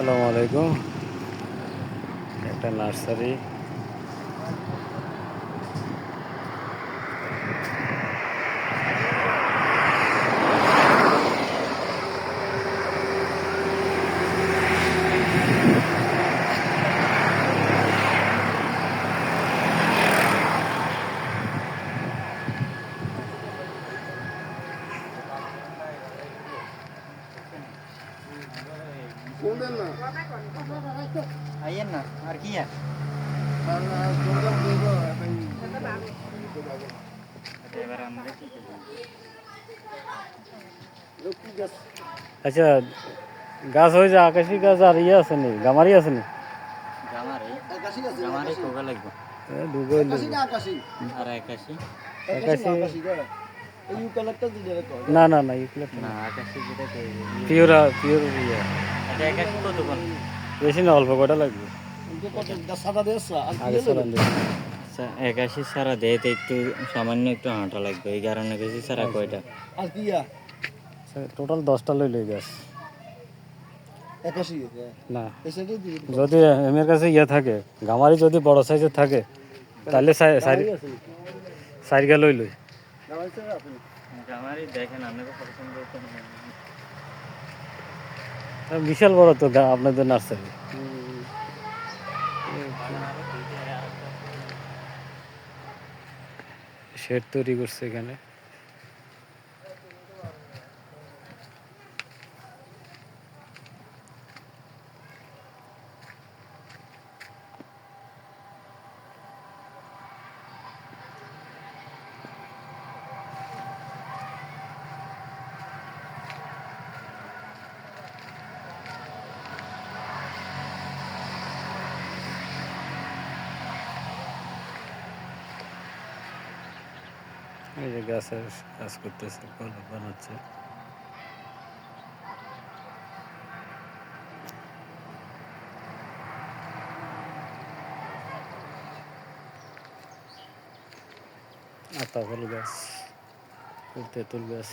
আসসালামু আলাইকুম। একটা নার্সারি। আইয়েন না আর কি আর এবার আমরা আচ্ছা গাছ হয়ে যায় আকাশি গাছ আর ইয়ে আছে নি গামারি আছে নি জামারে জামারে কোগা লাগবে এ, দুগোই লইব। না না না এগুলো না। আকাশি যেটা কইবে পিওর পিওর ইয়ে। এটা একাশি কত কোন বেশি না অল্প কটা লাগবে। আগে আচ্ছা একাশি সারা দেতে একটু সামান্য একটু হাঁটা লাগবে এই কারণে একাশি সারা কয়টা? টোটাল দশটা লই লই গাছ না। যদি এমের কাছে ইয়ে থাকে গামারি যদি বড় সাইজের থাকে তাহলে সাইড লই লই। বিশাল বড় তো আপনাদের নার্সারি। শেড তৈরি করছে এখানে। এই যে গাছের কাজ করতেছে কলম বানাচ্ছে আতা ফল গাছ তেঁতুল গাছ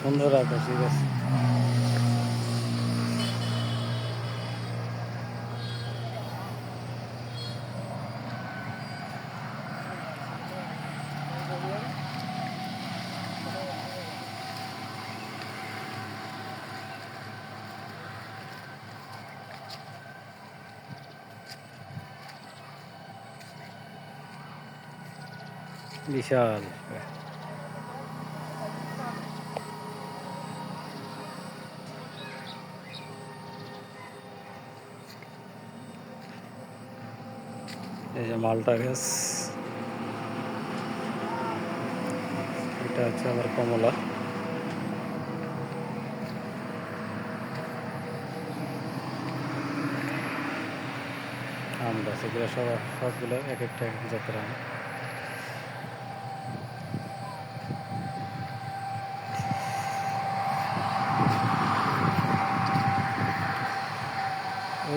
সুন্দর আকাশি গাছ বিশাল এই যে মালটা গাছ এটা হচ্ছে আবার কমলা। আম গাছ, এগুলো সব, সবগুলো এক একটা এক এক জাতের আম।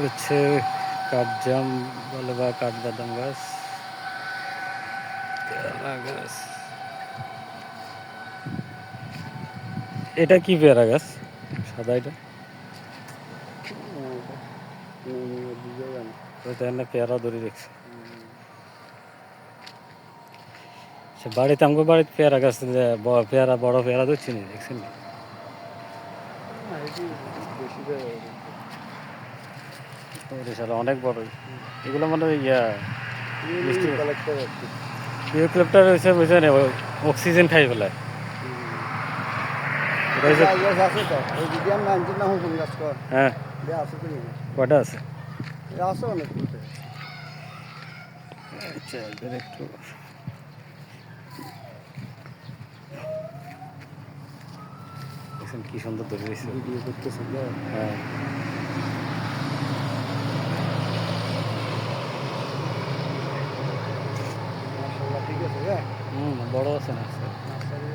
হচ্ছে কাঠজাম বলে বা কাঠবাদাম গাছ। পেয়ারা গাছ। এটা কি পেয়ারা গাছ? সাদা এটা? পেয়ারা ধরে দেখছে বাড়িতে আমাকে পেয়ারা গাছ পেয়ারা, বড় পেয়ারা ধরছি না, দেখছেন অনেক বড়। এগুলো মানে ইয়া হচ্ছে বুঝছেন অক্সিজেন খাই কর হ্যাঁ? কটা আছে আচ্ছা একটু। দেখছেন কি সুন্দর ধরে রয়েছে। ভিডিও করতেছে হ্যাঁ। হ্যাঁ হুম বড় আছে নার্সারি